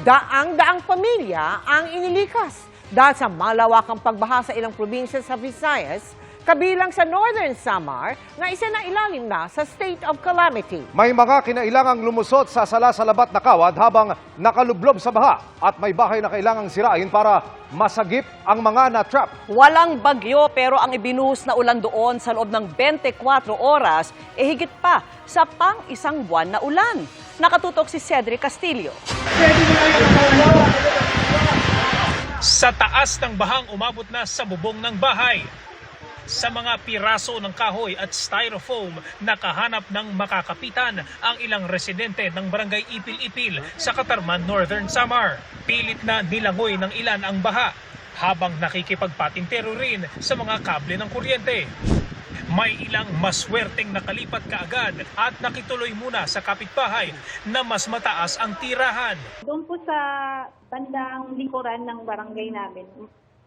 Daang-daang pamilya ang inilikas dahil sa malawakang pagbaha sa ilang probinsya sa Visayas, kabilang sa Northern Samar na isa na ilalim na sa state of calamity. May mga kinailangang lumusot sa sala-salabat na kawad habang nakalublob sa baha at may bahay na kailangang sirain para masagip ang mga na-trap. Walang bagyo pero ang ibinuhos na ulan doon sa loob ng 24 oras eh higit pa sa pang isang buwan na ulan. Nakatutok si Cedric Castillo. Sa taas ng bahang umabot na sa bubong ng bahay. Sa mga piraso ng kahoy at styrofoam, nakahanap ng makakapitan ang ilang residente ng barangay Ipil-Ipil sa Katarman, Northern Samar. Pilit na nilangoy ng ilan ang baha habang nakikipagpatintero rin sa mga kable ng kuryente. May ilang maswerteng nakalipat kaagad at nakituloy muna sa kapitbahay na mas mataas ang tirahan. Doon po sa bandang likuran ng barangay namin,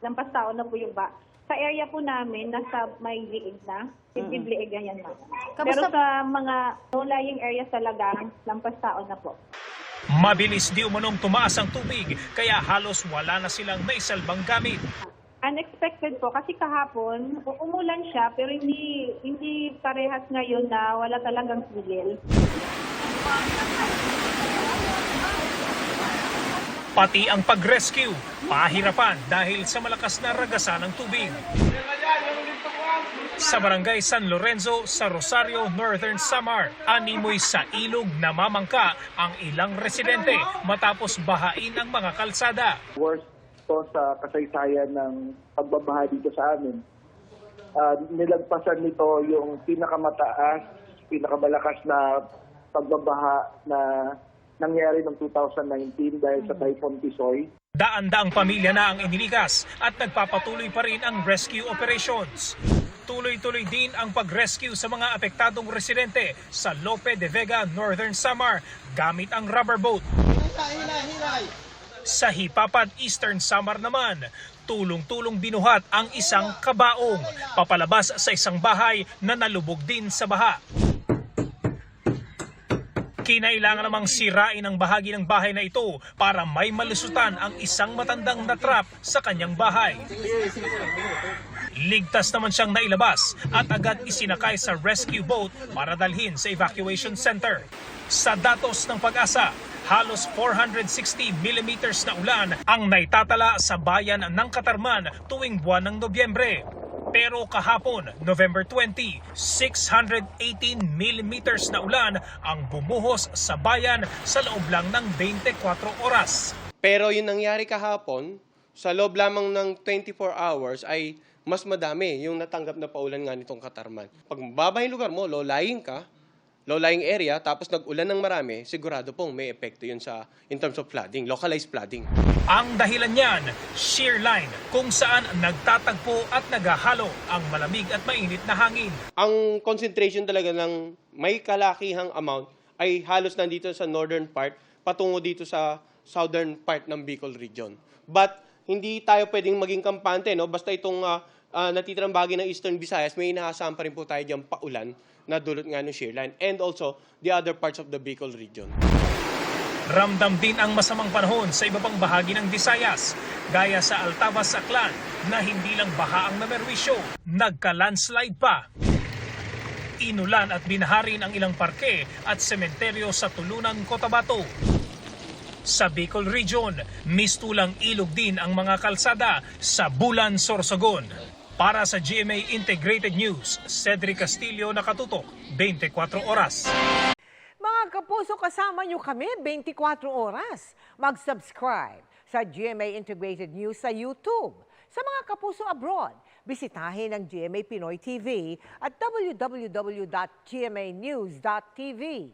lampas taon na po yung ba. Sa area po namin, nasa may liig na. Titib liig yan na. Pero sa mga low-lying areas talaga, lampas taon na po. Mabilis di umanong tumaas ang tubig kaya halos wala na silang naisalbang gamit. Unexpected po kasi kahapon u- umulan siya pero hindi hindi parehas ngayon na wala talagang tigil. Pati ang pag-rescue, pahirapan dahil sa malakas na ragasan ng tubig. Sa barangay San Lorenzo sa Rosario, Northern Samar, animoy sa ilog namamangka ang ilang residente matapos bahain ang mga kalsada. worst to sa kasaysayan ng pagbabaha dito sa amin. Ah, nilagpasan nito yung pinakamataas, pinakamalakas na pagbabaha na nangyari noong 2019 dahil sa Typhoon Tisoy. Daan-daang pamilya na ang inilikas at nagpapatuloy pa rin ang rescue operations. Tuloy-tuloy din ang pag-rescue sa mga apektadong residente sa Lope de Vega, Northern Samar gamit ang rubber boat. Sa Hipapan, Eastern Samar naman, tulong-tulong binuhat ang isang kabaong papalabas sa isang bahay na nalubog din sa baha. Kinailangan namang sirain ang bahagi ng bahay na ito para may malusutan ang isang matandang natrap sa kanyang bahay. Ligtas naman siyang nailabas at agad isinakay sa rescue boat para dalhin sa evacuation center. Sa datos ng pag-asa, halos 460 millimeters na ulan ang naitatala sa bayan ng Katarman tuwing buwan ng Nobyembre. Pero kahapon, November 20, 618 millimeters na ulan ang bumuhos sa bayan sa loob lang ng 24 oras. Pero yung nangyari kahapon, sa loob lamang ng 24 hours ay mas madami yung natanggap na paulan nga nitong Katarman. Pag mababa yung lugar mo, low-lying ka, low-lying area, tapos nag-ulan ng marami, sigurado pong may epekto yun sa, in terms of flooding, localized flooding. Ang dahilan niyan, shear line kung saan nagtatagpo at naghahalo ang malamig at mainit na hangin. Ang concentration talaga ng may kalakihang amount ay halos nandito sa northern part, patungo dito sa southern part ng Bicol region. But hindi tayo pwedeng maging kampante, no? Basta itong uh, natitirang bahagi ng Eastern Visayas, may inaasahan pa rin po tayo diyang paulan na dulot nga ng shear line and also the other parts of the Bicol region. Ramdam din ang masamang panahon sa iba pang bahagi ng Visayas, gaya sa Altavas Aklan na hindi lang baha ang namerwisyo, nagka-landslide pa. Inulan at binaharin ang ilang parke at sementeryo sa Tulunan, Cotabato. Sa Bicol Region, mistulang ilog din ang mga kalsada sa Bulan, Sorsogon. Para sa GMA Integrated News, Cedric Castillo nakatutok 24 oras. Mga kapuso, kasama nyo kami 24 oras. Mag-subscribe sa GMA Integrated News sa YouTube. Sa mga kapuso abroad, bisitahin ang GMA Pinoy TV at www.gmanews.tv.